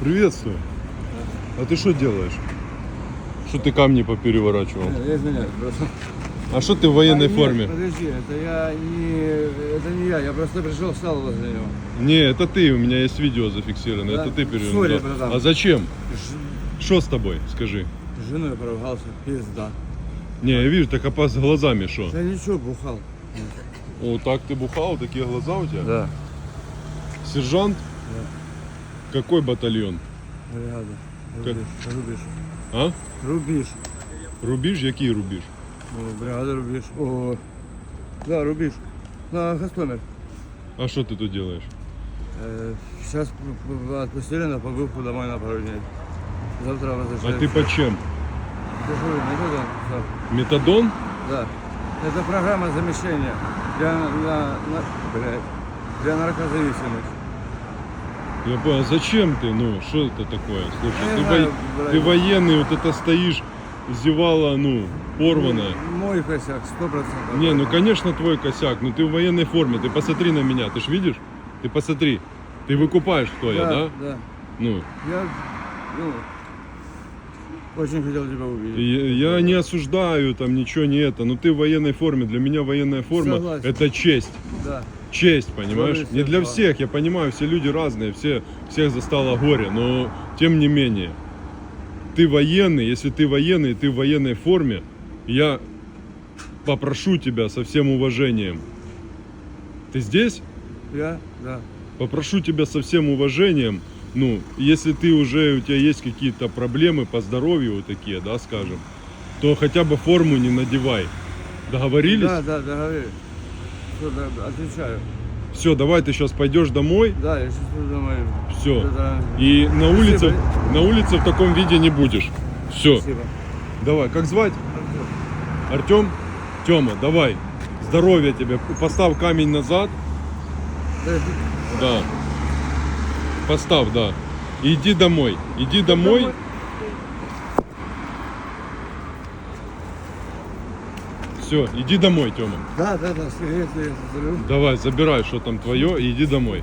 Приветствую. А ты что делаешь? Что ты камни попереворачивал? Я извиняюсь, просто. А что ты в военной А, нет, форме? Подожди, это я не. Это не я, я просто пришел, встал возле него. Не, это ты, у меня есть видео зафиксировано, Да? это ты перевернул. Да. А зачем? Ж- Что с тобой, скажи? С женой поругался, пизда. Не, я вижу, так опас глазами что? Да ничего, бухал. О, так ты бухал, такие глаза у тебя? Да. Сержант? Какой батальон? Бригада. Как? Рубіж. Рубіж. А? Рубіж. Рубіж? Який рубіж? О, бригада Рубіж. О. Да, Рубіж. На Гастомер. А что ты тут делаешь? Э, сейчас отпустили на побывку домой на пару дней. Завтра А возвращаюсь. ты по чем? Дежурный методом. Всё. Метадон? Да. Это программа замещения для, на, на, блядь, для наркозависимых. Я понял, зачем ты? Ну, что это такое? Слушай, ты, знаю, во- ты военный, вот это стоишь, зевала, ну, порванная. Мой косяк, сто процентов. Не, ну конечно твой косяк, но ты в военной форме, ты посмотри на меня, ты ж видишь? Ты посмотри, ты выкупаешь, кто я, да? Да. Ну, Я, ну, очень хотел тебя увидеть. я, я не осуждаю там ничего не это, но ты в военной форме, для меня военная форма Согласен. это честь. Да. Честь, понимаешь? Горе Не для всех, всех, я понимаю, все люди разные, все, всех застало горе, но тем не менее, ты военный, если ты военный, ты в военной форме, я попрошу тебя со всем уважением. Ты здесь? Я, да. Попрошу тебя со всем уважением, ну, если ты уже, у тебя есть какие-то проблемы по здоровью вот такие, да, скажем, то хотя бы форму не надевай. Договорились? Да, да, договорились. Всё, да, да, отвечаю. Все, давай ты сейчас пойдешь домой, Да, я сейчас пойду домой. все. Это- И на улице, Спасибо. на улице в таком виде не будешь. Все. Спасибо. Давай, как звать? Артем? Тема, давай. Здоровья тебе. Поставь камень назад. Да. Поставь, да. И иди домой. Иди домой. Все, иди домой, Тёма. Да, да, да, если я заберу. Давай, забирай, что там твое, и иди домой.